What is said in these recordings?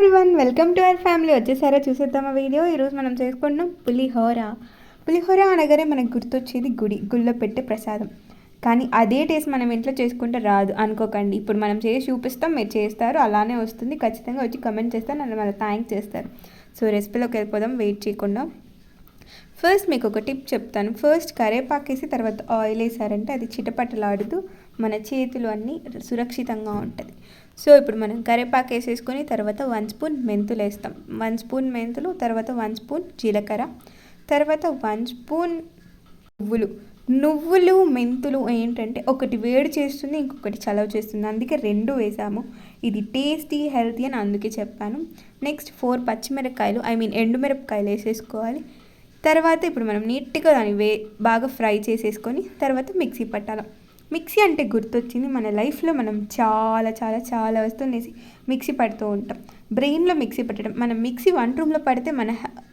Everyone welcome to our family వచ్చేసారా? చూసేద్దామా video? ఈరోజు మనం చేసుకుంటున్నాం పులిహోర. పులిహోర అనగానే మనకు గుర్తొచ్చేది గుడి గుళ్ళో పెట్టే ప్రసాదం. కానీ అదే టేస్ట్ మనం ఇంట్లో చేసుకుంటే రాదు. అనుకోకండి. ఇప్పుడు మనం చేసి చూపిస్తాం మీరు చేస్తారు అలానే వస్తుంది. ఖచ్చితంగా వచ్చి కమెంట్ చేస్తారు నన్ను మళ్ళీ థ్యాంక్ చేస్తారు. సో రెసిపీలోకి వెళ్ళిపోదాం వెయిట్ చేయకుండా. ఫస్ట్ మీకు ఒక టిప్ చెప్తాను. ఫస్ట్ కరేపాకేసి తర్వాత ఆయిల్ వేసారంటే అది చిటపటలాడుతూ మన చేతులు అన్నీ సురక్షితంగా ఉంటుంది. సో ఇప్పుడు మనం కరేపాకు వేసేసుకొని తర్వాత వన్ స్పూన్ మెంతులు వేస్తాం. వన్ స్పూన్ మెంతులు తర్వాత వన్ స్పూన్ జీలకర్ర తర్వాత వన్ స్పూన్ నువ్వులు. నువ్వులు మెంతులు ఏంటంటే ఒకటి వేడి చేస్తుంది ఇంకొకటి చలవ చేస్తుంది. అందుకే రెండు వేసాము. ఇది టేస్టీ హెల్తీ అని అందుకే చెప్పాను. నెక్స్ట్ ఫోర్ పచ్చిమిరపకాయలు ఐ మీన్ ఎండుమిరపకాయలు వేసేసుకోవాలి. తర్వాత ఇప్పుడు మనం నీట్గా దాన్ని వే బాగా ఫ్రై చేసేసుకొని తర్వాత మిక్సీ పట్టాలి. మిక్సీ అంటే గుర్తొచ్చింది మన లైఫ్లో మనం చాలా చాలా చాలా వస్తువులు వేసి మిక్సీ పడుతూ ఉంటాం. బ్రెయిన్లో మిక్సీ పెట్టడం మనం మిక్సీ వన్ రూమ్లో పడితే మన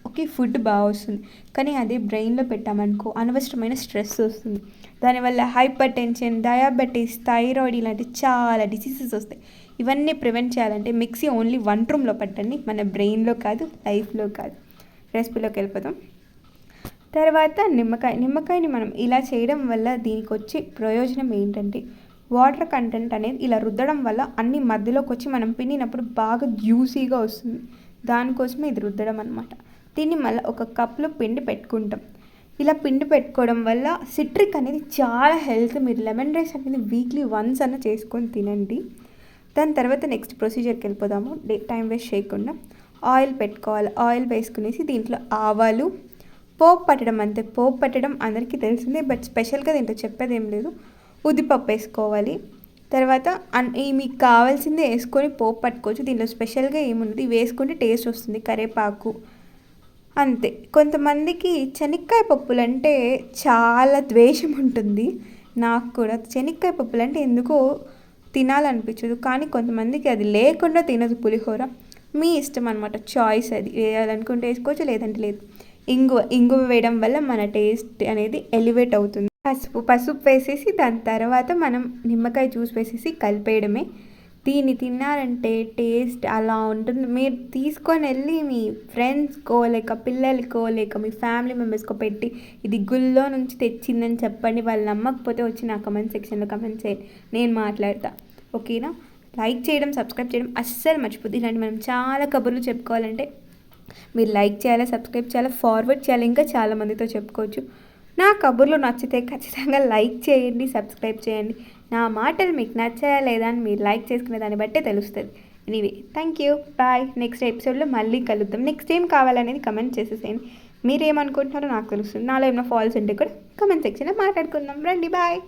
ఓకే ఫుడ్ బాగా వస్తుంది. కానీ అదే బ్రెయిన్లో పెట్టామనుకో అనవసరమైన స్ట్రెస్ వస్తుంది. దానివల్ల హైపర్ టెన్షన్ డయాబెటీస్ థైరాయిడ్ ఇలాంటి చాలా డిసీజెస్ వస్తాయి. ఇవన్నీ ప్రివెంట్ చేయాలంటే మిక్సీ ఓన్లీ వన్ రూమ్లో పట్టండి. మన బ్రెయిన్లో కాదు లైఫ్లో కాదు. రెసిపీలోకి వెళ్ళిపోతాం తర్వాత నిమ్మకాయ నిమ్మకాయని మనం ఇలా చేయడం వల్ల దీనికి వచ్చే ప్రయోజనం ఏంటంటే వాటర్ కంటెంట్ అనేది ఇలా రుద్దడం వల్ల అన్ని మధ్యలోకి వచ్చి మనం పిండినప్పుడు బాగా జ్యూసీగా వస్తుంది. దానికోసమే ఇది రుద్దడం అనమాట దీన్ని మళ్ళీ ఒక కప్లో పిండి పెట్టుకుంటాం. ఇలా పిండి పెట్టుకోవడం వల్ల సిట్రిక్ అనేది చాలా హెల్త్ మీరు లెమన్ రైస్ అనేది వీక్లీ వన్స్ అన్న చేసుకొని తినండి. దాని తర్వాత నెక్స్ట్ ప్రొసీజర్కి వెళ్ళిపోదాము. డే టైం వేస్ట్ చేయకుండా ఆయిల్ పెట్టుకోవాలి. ఆయిల్ వేసుకునేసి దీంట్లో ఆవాలు పోపు పట్టడం అంతే. పోపు పట్టడం అందరికీ తెలిసిందే బట్ స్పెషల్గా దీంట్లో చెప్పేది ఏం లేదు ఉద్దిపప్పు వేసుకోవాలి. తర్వాత ఈ మీకు కావాల్సింది వేసుకొని పోపు పట్టుకోవచ్చు. దీంట్లో స్పెషల్గా ఏముంది వేసుకుంటే టేస్ట్ వస్తుంది. కరేపాకు. అంతే. కొంతమందికి శనక్కాయ పప్పులు అంటే చాలా ద్వేషం ఉంటుంది. నాకు కూడా శనక్కాయ పప్పులు అంటే ఎందుకో తినాలనిపించదు. కానీ కొంతమందికి అది లేకుండా తినదు పులిహోర. మీ ఇష్టం అనమాట చాయిస్ అది. వేయాలనుకుంటే వేసుకోవచ్చు లేదంటే లేదు. ఇంగువ ఇంగువ వేయడం వల్ల మన టేస్ట్ అనేది ఎలివేట్ అవుతుంది. పసుపు పసుపు వేసేసి దాని తర్వాత మనం నిమ్మకాయ జ్యూస్ వేసేసి కలిపేయడమే. దీన్ని తిన్నారంటే టేస్ట్ అలా ఉంటుంది. మీరు తీసుకొని వెళ్ళి మీ ఫ్రెండ్స్కో లేక పిల్లలకో లేక మీ ఫ్యామిలీ మెంబర్స్కో పెట్టి ఇది గుళ్ళో నుంచి తెచ్చిందని చెప్పండి. వాళ్ళు నమ్మకపోతే వచ్చి నా కమెంట్ సెక్షన్లో కమెంట్ చేయండి. నేను మాట్లాడతా. ఓకేనా? లైక్ చేయడం సబ్స్క్రైబ్ చేయడం అస్సలు మర్చిపోద్ది. ఇలాంటి మనం చాలా కబుర్లు చెప్పుకోవాలంటే మీరు లైక్ చేయాలి సబ్స్క్రైబ్ చేయాలి ఫార్వర్డ్ చేయాలి ఇంకా చాలా మందితో చెప్పుకోవచ్చు. నా కబుర్లు నచ్చితే ఖచ్చితంగా లైక్ చేయండి సబ్స్క్రైబ్ చేయండి. నా మాటలు మీకు నచ్చాయా లేదా అని మీరు లైక్ చేసుకునే దాన్ని బట్టే తెలుస్తుంది. Anyway thank you bye next ఎపిసోడ్లో మళ్ళీ కలుద్దాం. నెక్స్ట్ ఏం కావాలనేది కమెంట్ చేసేసేయండి. మీరేమనుకుంటున్నారో నాకు తెలుస్తుంది. నాలో ఏమైనా ఫాల్స్ ఉంటే కూడా కమెంట్ సెక్షన్లో మాట్లాడుకుందాం. రండి బాయ్